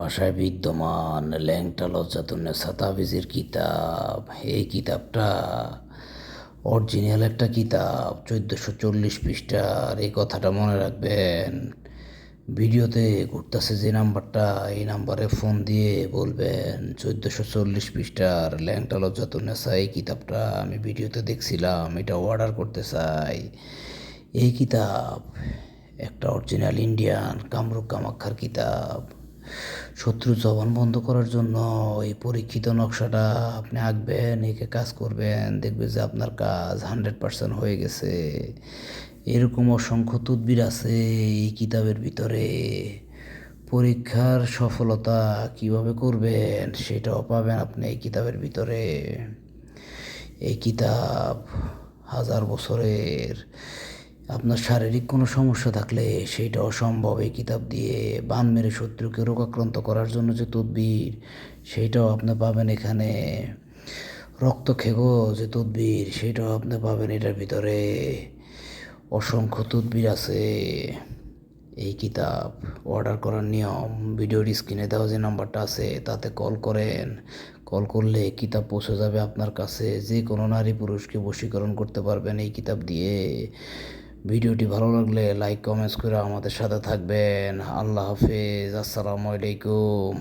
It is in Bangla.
ভাষায় বিদ্যমান ল্যাংটা লজ্জাতুন্নেসা তাবিজের কিতাব। এই কিতাবটা অরিজিনাল একটা কিতাব, চোদ্দোশো চল্লিশ পৃষ্ঠার। এই কথাটা মনে রাখবেন, ভিডিওতে ঘুরতেছে যে নাম্বারটা, এই নাম্বারে ফোন দিয়ে বলবেন, চোদ্দোশো চল্লিশ পৃষ্ঠার ল্যাংটা লজ্জাতুন্নেসা এই কিতাবটা আমি ভিডিওতে দেখছিলাম, এটা অর্ডার করতে চাই। এই কিতাব একটা অরিজিনাল ইন্ডিয়ান কামরূপ কামাক্ষার কিতাব। শত্রু জবান বন্ধ করার জন্য এই পরীক্ষিত নকশাটা আপনি আঁকবেন, একে কাজ করবেন, দেখবে যে আপনার কাজ হান্ড্রেড পার্সেন্ট হয়ে গেছে। এরকম অসংখ্য তদবির আছে এই কিতাবের ভিতরে। পরীক্ষার সফলতা কীভাবে করবেন সেটাও পাবেন আপনি এই কিতাবের ভিতরে। এই কিতাব হাজার বছরের আপনার শারীরিক কোনো সমস্যা থাকলে সেইটা অসম্ভব। এই কিতাব দিয়ে বান মেরে শত্রুকে রোগাক্রান্ত করার জন্য যে তদবির সেইটাও আপনি পাবেন এখানে। রক্ত খেগো যে তদবির, সেটাও আপনি পাবেন এটার ভিতরে। অসংখ্য তদবির আছে এই কিতাব। অর্ডার করার নিয়ম, ভিডিওর স্ক্রিনে দেওয়া যে নাম্বারটা আছে, তাতে কল করেন। কল করলে কিতাব পৌঁছে যাবে আপনার কাছে। যে কোনো নারী পুরুষকে বশীকরণ করতে পারবেন এই কিতাব দিয়ে। ভিডিওটি ভালো লাগলে লাইক কমেন্টস করে আমাদের সাথে থাকবেন। আল্লাহ হাফিজ আসসালামু আলাইকুম।